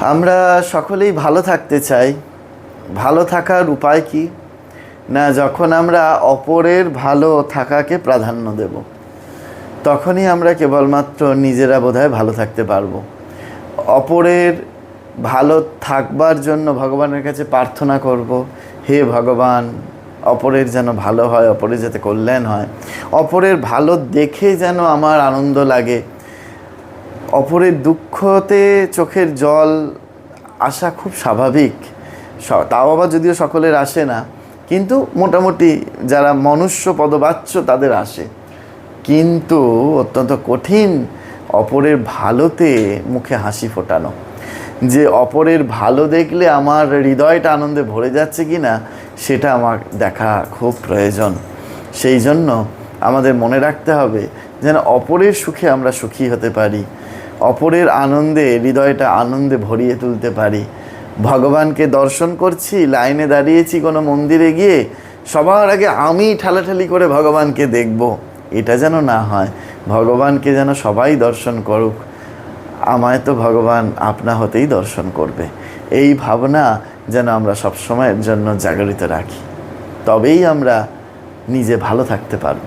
আমরা সকলেই ভালো থাকতে চাই। ভালো থাকার উপায় কি? না, যখন আমরা অপরের ভালো থাকাকে প্রাধান্য দেব, তখনই আমরা কেবলমাত্র নিজেরা বোধহয় ভালো থাকতে পারব। অপরের ভালো থাকবার জন্য ভগবানের কাছে প্রার্থনা করব, হে ভগবান, অপরের যেন ভালো হয়, অপরের যাতে কল্যাণ হয়। অপরের ভালো দেখে যেন আমার আনন্দ লাগে। অপরের দুঃখতে চোখের জল আসা খুব স্বাভাবিক। তাও আবার যদিও সকলের আসে না, কিন্তু মোটামুটি যারা মনুষ্য পদবাচ্য তাদের আসে। কিন্তু অত্যন্ত কঠিন অপরের ভালোতে মুখে হাসি ফোটানো। যে অপরের ভালো দেখলে আমার হৃদয়টা আনন্দে ভরে যাচ্ছে কি না সেটা আমার দেখা খুব প্রয়োজন। সেই জন্য আমাদের মনে রাখতে হবে যেন অপরের সুখে আমরা সুখী হতে পারি। অপরের আনন্দে, হৃদয়টা আনন্দে ভরিয়ে তুলতে পারি। ভগবানকে দর্শন করছি, লাইনে দাঁড়িয়েছি কোনো মন্দিরে গিয়ে, সবার আগে আমি ঠালাঠালি করে ভগবানকে দেখব। এটা যেন না হয়, ভগবানকে যেন সবাই দর্শন করুক। আমায় তো ভগবান আপনা হতেই দর্শন করবে। এই ভাবনা যেন আমরা সবসময়ের জন্য জাগরিত রাখি। তবেই আমরা নিজে ভালো থাকতে পারব।